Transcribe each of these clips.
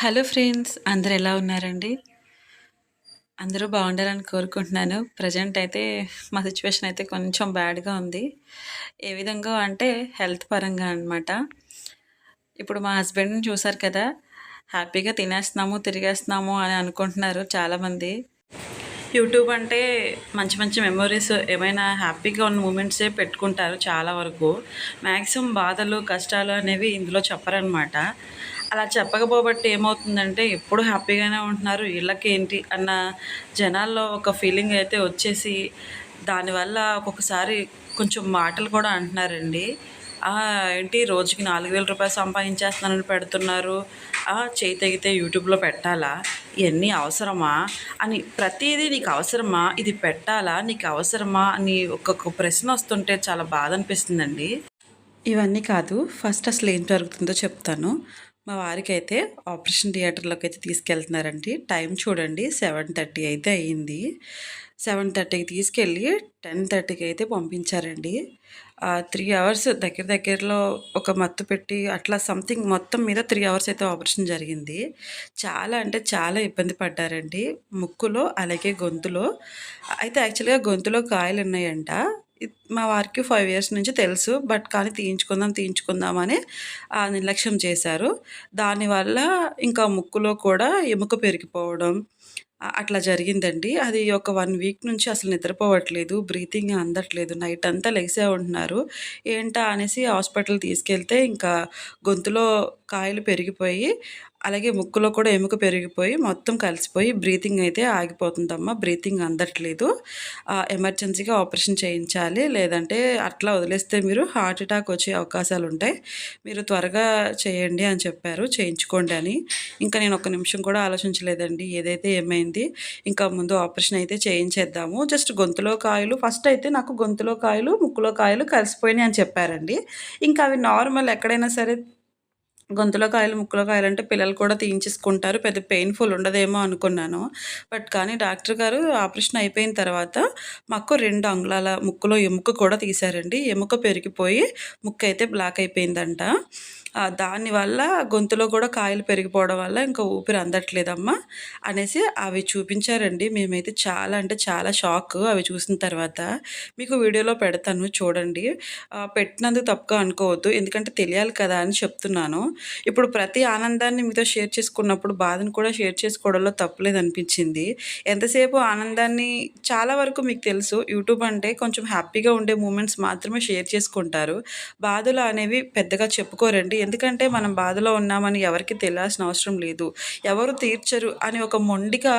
Hello friends అందరు ఎలా ఉన్నారండి? అందరూ బాగుండాలని కోరుకుంటున్నాను. ప్రజెంట్ అయితే మా సిచ్యువేషన్ అయితే కొంచెం బ్యాడ్గా ఉంది. ఏ విధంగా అంటే హెల్త్ పరంగా అనమాట ఇప్పుడు మా హస్బెండ్ని చూసారు కదా హ్యాపీగా తినేస్తున్నాము తిరిగేస్తున్నాము అని అనుకుంటున్నారు చాలామంది. యూట్యూబ్ అంటే మంచి మంచి మెమొరీస్ ఏమైనా హ్యాపీగా ఉన్న మూమెంట్సే పెట్టుకుంటారు చాలా వరకు. మ్యాక్సిమం బాధలు కష్టాలు అనేవి ఇందులో చెప్పరనమాట అలా చెప్పకపోబట్టి ఏమవుతుందంటే ఎప్పుడు హ్యాపీగానే ఉంటున్నారు. వీళ్ళకేంటి అన్న జనాల్లో ఒక ఫీలింగ్ అయితే వచ్చేసి దానివల్ల ఒక్కొక్కసారి కొంచెం మాటలు కూడా అంటున్నారండి. ఏంటి రోజుకి నాలుగు వేల రూపాయలు సంపాదించేస్తున్నానని పెడుతున్నారు. చేయి తెగితే యూట్యూబ్లో పెట్టాలా? ఇవన్నీ అవసరమా? అని ప్రతిదీ నీకు అవసరమా? ఇది పెట్టాలా? నీకు అవసరమా? అని ఒక్కొక్క ప్రశ్న వస్తుంటే చాలా బాధ అనిపిస్తుందండి. ఇవన్నీ కాదు ఫస్ట్ అసలు ఏం జరుగుతుందో చెప్తాను. మా వారికి అయితే ఆపరేషన్ థియేటర్లోకి అయితే తీసుకెళ్తున్నారండి. టైం చూడండి సెవెన్ థర్టీ అయితే అయ్యింది సెవెన్ థర్టీకి తీసుకెళ్ళి టెన్ థర్టీకి అయితే పంపించారండి. త్రీ అవర్స్ దగ్గర దగ్గరలో ఒక మత్తు పెట్టి అట్లా సంథింగ్ మొత్తం మీద త్రీ అవర్స్ అయితే ఆపరేషన్ జరిగింది. చాలా అంటే చాలా ఇబ్బంది పడ్డారండి. ముక్కులో అలాగే గొంతులో అయితే యాక్చువల్గా గొంతులో కాయలు ఉన్నాయంట మా వారికి ఫైవ్ ఇయర్స్ నుంచి తెలుసు బట్ కానీ తీయించుకుందాం తీయించుకుందాం అని నిర్లక్ష్యం చేశారు. దానివల్ల ఇంకా ముక్కులో కూడా ఎముక పెరిగిపోవడం అట్లా జరిగిందండి. అది ఒక వన్ వీక్ నుంచి అసలు నిద్రపోవట్లేదు బ్రీతింగ్ అందట్లేదు నైట్ అంతా లెగిసే ఉంటున్నారు. ఏంటా అనేసి హాస్పిటల్ తీసుకెళ్తే ఇంకా గొంతులో కాయలు పెరిగిపోయి అలాగే ముక్కులో కూడా ఎముక పెరిగిపోయి మొత్తం కలిసిపోయి బ్రీతింగ్ అయితే ఆగిపోతుందమ్మా. బ్రీతింగ్ అందట్లేదు. ఎమర్జెన్సీగా ఆపరేషన్ చేయించాలి. లేదంటే అట్లా వదిలేస్తే మీరు హార్ట్ అటాక్ వచ్చే అవకాశాలు ఉంటాయి. మీరు త్వరగా చేయండి అని చెప్పారు. చేయించుకోండి అని. ఇంకా నేను ఒక నిమిషం కూడా ఆలోచించలేదండి. ఏదైతే ఏమైంది ఇంకా ముందు ఆపరేషన్ అయితే చేయించేద్దాము. జస్ట్ గొంతులో కాయలు ఫస్ట్ అయితే నాకు గొంతులో కాయలు ముక్కులో కాయలు కలిసిపోయినాయి అని చెప్పారండి. ఇంకా అవి నార్మల్ ఎక్కడైనా సరే గొంతులో కాయలు ముక్కులో కాయలు అంటే పిల్లలు కూడా తీయించేసుకుంటారు. పెద్ద పెయిన్ఫుల్ ఉండదేమో అనుకున్నాను. బట్ కానీ డాక్టర్ గారు ఆపరేషన్ అయిపోయిన తర్వాత మాకు రెండు అంగుళాల ముక్కులో ఎముక కూడా తీశారండి. ఎముక పెరిగిపోయి ముక్క అయితే బ్లాక్ అయిపోయిందంట. దానివల్ల గొంతులో కూడా కాయలు పెరిగిపోవడం వల్ల ఇంకా ఊపిరి అందట్లేదమ్మా అనేసి అవి చూపించారండి. మేమైతే చాలా అంటే చాలా షాక్ అవి చూసిన తర్వాత. మీకు వీడియోలో పెడతాను చూడండి. పెట్టినందుకు తప్పుగా అనుకోవద్దు. ఎందుకంటే తెలియాలి కదా అని చెప్తున్నాను. ఇప్పుడు ప్రతి ఆనందాన్ని మీతో షేర్ చేసుకున్నప్పుడు బాధను కూడా షేర్ చేసుకోవడంలో తప్పులేదు అనిపించింది. ఎంతసేపు ఆనందాన్ని చాలా వరకు మీకు తెలుసు. యూట్యూబ్ అంటే కొంచెం హ్యాపీగా ఉండే మూమెంట్స్ మాత్రమే షేర్ చేసుకుంటారు. బాధలు అనేవి పెద్దగా చెప్పుకోరండి. ఎందుకంటే మనం బాధలో ఉన్నామని ఎవరికి తెలియాల్సిన అవసరం లేదు. ఎవరు తీర్చరు అని ఒక మొండిగా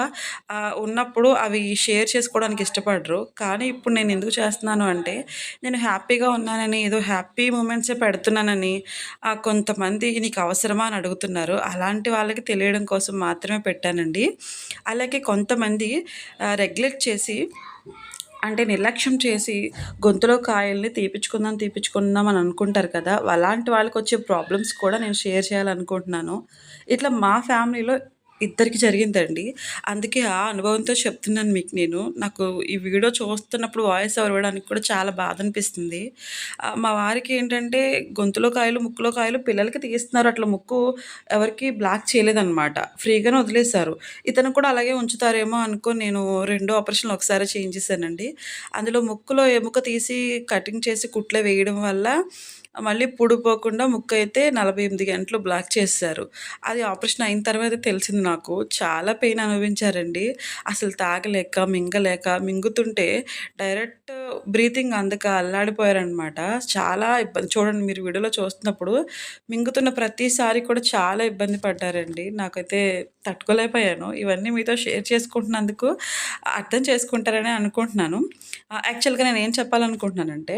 ఉన్నప్పుడు అవి షేర్ చేసుకోవడానికి ఇష్టపడరు. కానీ ఇప్పుడు నేను ఎందుకు చేస్తున్నాను అంటే నేను హ్యాపీగా ఉన్నానని ఏదో హ్యాపీ మూమెంట్సే పెడుతున్నానని కొంతమంది నీకు అవసరమా అని అడుగుతున్నారు. అలాంటి వాళ్ళకి తెలియడం కోసం మాత్రమే పెట్టానండి. అలాగే కొంతమంది రెగ్యులేట్ చేసి అంటే నిర్లక్ష్యం చేసి గొంతులో కాయల్ని తీపించుకుందాం తీపించుకుందాం అని అనుకుంటారు కదా అలాంటి వాళ్ళకి వచ్చే ప్రాబ్లమ్స్ కూడా నేను షేర్ చేయాలనుకుంటున్నాను. ఇట్లా మా ఫ్యామిలీలో ఇద్దరికి జరిగిందండి. అందుకే ఆ అనుభవంతో చెప్తున్నాను మీకు నేను. నాకు ఈ వీడియో చూస్తున్నప్పుడు వాయిస్ ఓవర్ ఇవ్వడానికి కూడా చాలా బాధ అనిపిస్తుంది. మా వారికి ఏంటంటే గొంతులో కాయలు ముక్కులో కాయలు పిల్లలకి తీస్తున్నారు. అట్లా ముక్కు ఎవరికి బ్లాక్ చేయలేదన్నమాట. ఫ్రీగానే వదిలేశారు. ఇతను కూడా అలాగే ఉంచుతారేమో అనుకో నేను రెండో ఆపరేషన్లు ఒకసారి చేంజ్ చేశానండి అందులో ముక్కులో ఎముక తీసి కటింగ్ చేసి కుట్ల వేయడం వల్ల మళ్ళీ పుడిపోకుండా ముక్క అయితే నలభై ఎనిమిది గంటలు బ్లాక్ చేశారు అది ఆపరేషన్ అయిన తర్వాత తెలిసింది నాకు. చాలా పెయిన్ అనుభవించారండి. అసలు తాగలేక మింగలేక మింగుతుంటే డైరెక్ట్ బ్రీతింగ్ అందక అల్లాడిపోయారనమాట చాలా ఇబ్బంది. చూడండి మీరు వీడియోలో చూస్తున్నప్పుడు మింగుతున్న ప్రతిసారి కూడా చాలా ఇబ్బంది పడ్డారండి. నాకైతే తట్టుకోలేకపోయాను. ఇవన్నీ మీతో షేర్ చేసుకుంటున్నందుకు అర్థం చేసుకుంటారని అనుకుంటున్నాను. యాక్చువల్గా నేను ఏం చెప్పాలనుకుంటున్నానంటే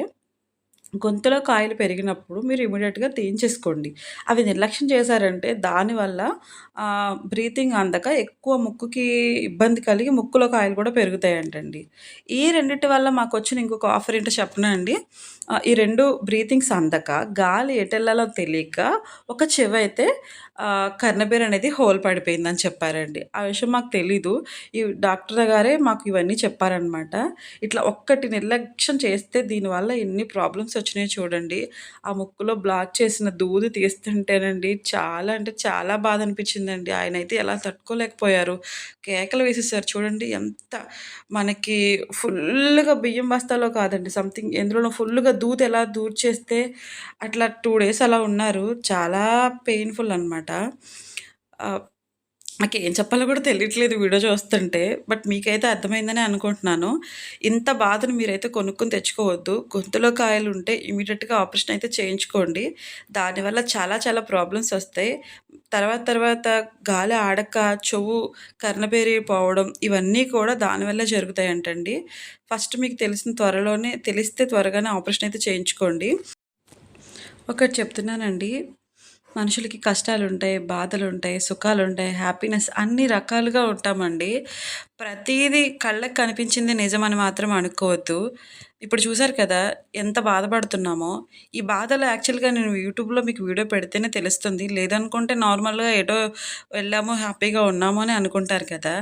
గొంతులో కాయలు పెరిగినప్పుడు మీరు ఇమీడియట్గా తీయించేసుకోండి. అవి నిర్లక్ష్యం చేశారంటే దానివల్ల బ్రీతింగ్ అందక ఎక్కువ ముక్కుకి ఇబ్బంది కలిగి ముక్కులో కాయలు కూడా పెరుగుతాయంటండి. ఈ రెండింటి వల్ల మాకు వచ్చిన ఇంకొక ఆఫర్ ఏంటో చెప్పనండి ఈ రెండు బ్రీతింగ్స్ అందక గాలి ఎటెళ్ళాలో తెలియక ఒక చెవి అయితే కర్ణబేర్ అనేది హోల్ పడిపోయిందని చెప్పారండి. ఆ విషయం మాకు తెలీదు. ఈ డాక్టర్ గారే మాకు ఇవన్నీ చెప్పారనమాట. ఇట్లా ఒక్కటి నిర్లక్ష్యం చేస్తే దీనివల్ల ఎన్ని ప్రాబ్లమ్స్ వచ్చినాయో చూడండి. ఆ ముక్కులో బ్లాక్ చేసిన దూది తీస్తుంటేనండి చాలా అంటే చాలా బాధ అనిపించిందండి. ఆయన అయితే ఎలా తట్టుకోలేకపోయారు. కేకలు వేసేసారు చూడండి ఎంత మనకి ఫుల్లుగా బియ్యం బస్తాలో కాదండి సంథింగ్ ఎందులోనో ఫుల్గా దూది ఎలా దూర్ చేస్తే అట్లా టూ డేస్ అలా ఉన్నారు. చాలా పెయిన్‌ఫుల్ అనమాట. నాకు ఏం చెప్పాలో కూడా తెలియట్లేదు వీడియో చూస్తుంటే. బట్ మీకైతే అర్థమైందని అనుకుంటున్నాను. ఇంత బాధను మీరైతే కొనుక్కొని తెచ్చుకోవద్దు. గొంతులో కాయలు ఉంటే ఇమీడియట్గా ఆపరేషన్ అయితే చేయించుకోండి. దానివల్ల చాలా చాలా ప్రాబ్లమ్స్ వస్తాయి. తర్వాత తర్వాత గాలి ఆడక చెవు కర్ణపేరిపోవడం ఇవన్నీ కూడా దానివల్లే జరుగుతాయంటండి. ఫస్ట్ మీకు తెలిసిన త్వరలోనే తెలిస్తే త్వరగానే ఆపరేషన్ అయితే చేయించుకోండి. ఒకటి చెప్తున్నానండి. మనుషులకి కష్టాలుంటాయి, బాధలుంటాయి, సుఖాలుంటాయి, హ్యాపీనెస్ అన్ని రకాలుగా ఉంటామండి. ప్రతీది కళ్ళకి కనిపించింది నిజమని మాత్రం అనుకోవద్దు. ఇప్పుడు చూసారు కదా! ఎంత బాధపడుతున్నామో. ఈ బాధలు యాక్చువల్‌గా నేను యూట్యూబ్‌లో మీకు వీడియో పెడితేనే తెలుస్తుంది. లేదనుకుంటే నార్మల్‌గా ఎటో వెళ్ళాము, హ్యాపీగా ఉన్నాము అని అనుకుంటారు కదా!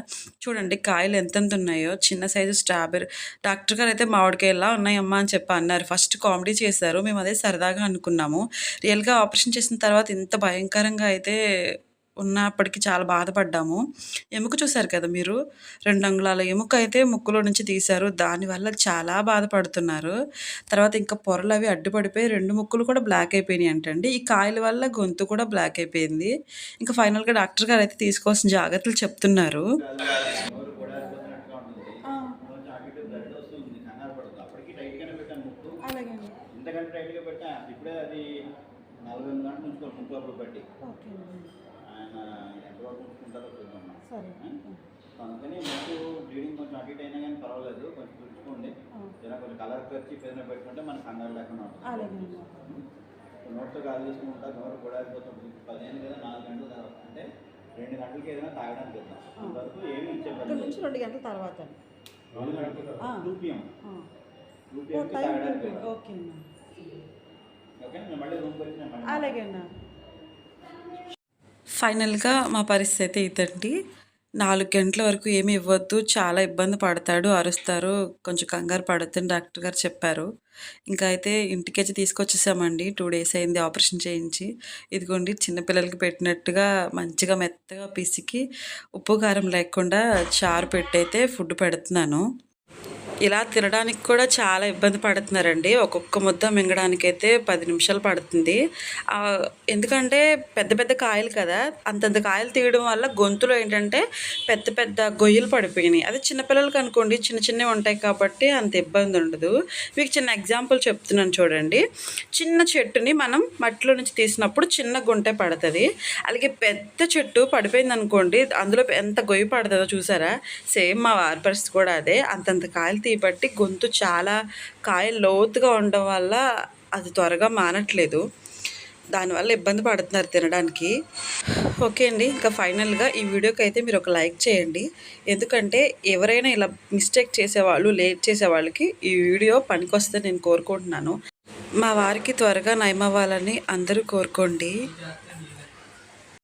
చూడండి కాయలు ఎంతెంత ఉన్నాయో. చిన్న సైజు స్ట్రాబెర్రీ డాక్టర్ గారు అయితే మామిడికాయలా ఉన్నాయమ్మా అని చెప్పి అన్నారు. ఫస్ట్ కామెడీ చేశారు. మేము అదే సరదాగా అనుకున్నాము. రియల్‌గా ఆపరేషన్ చేసిన తర్వాత ఇంత భయంకరంగా అయితే ఉన్నప్పటికి చాలా బాధపడ్డాము. ఎముక చూసారు కదా మీరు. 2 అంగుళాల ఎముక అయితే ముక్కులో నుంచి తీశారు. దానివల్ల చాలా బాధపడుతున్నారు. తర్వాత ఇంకా పొరలవి అడ్డుపడిపోయి 2 ముక్కులు కూడా బ్లాక్ అయిపోయినాయంటండి. ఈ కాయల వల్ల గొంతు కూడా బ్లాక్ అయిపోయింది. ఇంకా ఫైనల్‌గా డాక్టర్ గారైతే తీసుకోవాల్సిన జాగ్రత్తలు చెప్తున్నారు. ఇంతకంటే టైట్‌గా పెట్టా. ఇప్పుడే అది 48 గంటలు ఉంచుకోవాలి ముక్కు అప్పుడు బట్టి. ఓకే. ఆయన ఎంతవరకు ఉంచుకుంటారో చూద్దాం. సరే. అందుకని ముక్కు బ్లీడింగ్ కొంచెం అటు ఇటు అయినా కానీ పర్వాలేదు. కొంచెం. ఆ! ఇలా కొంచెం కలర్ ఖర్చు ఏదైనా పెట్టుకుంటే మనకు కంగారు లేకుండా ఉంటుంది. నోట్తో గాలి తీసుకుంటా నోరు పొడారిపోతుంది. పదిహేను లేదా నాలుగు గంటల తర్వాత అంటే రెండు గంటలకి ఏదైనా తాగడానికి వెళ్దాం. అంతవరకు ఏమీ ఇచ్చే. నుంచి రెండు గంటల తర్వాత రెండు గంటలు. 2 పిఎం. ఆ. 2 ఓ పిఎంకి టైం తాగడానికి. ఓకే అన్న ఓకే మళ్ళీ రూమ్కి వచ్చి అలాగే అన్న ఫైనల్‌గా మా పరిస్థితి అయితే ఇదండి. నాలుగు గంటల వరకు ఏమి ఇవ్వద్దు. చాలా ఇబ్బంది పడతాడు, అరుస్తారు. కొంచెం కంగారు పడుతుంది డాక్టర్ గారు చెప్పారు. ఇంకా అయితే ఇంటికెచ్చి తీసుకొచ్చేసామండి. టూ డేస్ అయింది ఆపరేషన్ చేయించి. ఇదిగోండి చిన్నపిల్లలకి పెట్టినట్టుగా మంచిగా మెత్తగా పిసికి ఉప్పు, కారం లేకుండా చారు పెట్టయితే ఫుడ్ పెడుతున్నాను. ఇలా తినడానికి కూడా చాలా ఇబ్బంది పడుతున్నారండి. ఒక్కొక్క ముద్ద మింగడానికైతే పది నిమిషాలు పడుతుంది. ఎందుకంటే పెద్ద పెద్ద కాయలు కదా! అంతంత కాయలు తీయడం వల్ల గొంతులో ఏంటంటే పెద్ద పెద్ద గొయ్యలు పడిపోయినాయి. అదే చిన్నపిల్లలకి అనుకోండి చిన్న చిన్నవి ఉంటాయి కాబట్టి అంత ఇబ్బంది ఉండదు. మీకు చిన్న ఎగ్జాంపుల్ చెప్తున్నాను చూడండి. చిన్న చెట్టుని మనం మట్టిలో నుంచి తీసినప్పుడు చిన్న గుంటె పడుతుంది అలాగే పెద్ద చెట్టు పడిపోయిందనుకోండి అందులో ఎంత గొయ్యి పడుతుందో చూసారా? సేమ్ మా వారి పరిస్థితి కూడా అదే. అంతంత కాయలు తీయబట్టి గొంతు చాలా కాయలు లోతుగా ఉండడం వల్ల అది త్వరగా మానట్లేదు. దానివల్ల ఇబ్బంది పడుతున్నారు తినడానికి. ఓకే అండి. ఇంకా ఫైనల్‌గా ఈ వీడియోకి అయితే మీరు ఒక లైక్ చేయండి. ఎందుకంటే ఎవరైనా ఇలా మిస్టేక్ చేసేవాళ్ళు, లేట్ చేసే వాళ్ళకి ఈ వీడియో పనికొస్తే నేను కోరుకుంటున్నాను. మా వారికి త్వరగా నయమవ్వాలని అందరూ కోరుకోండి.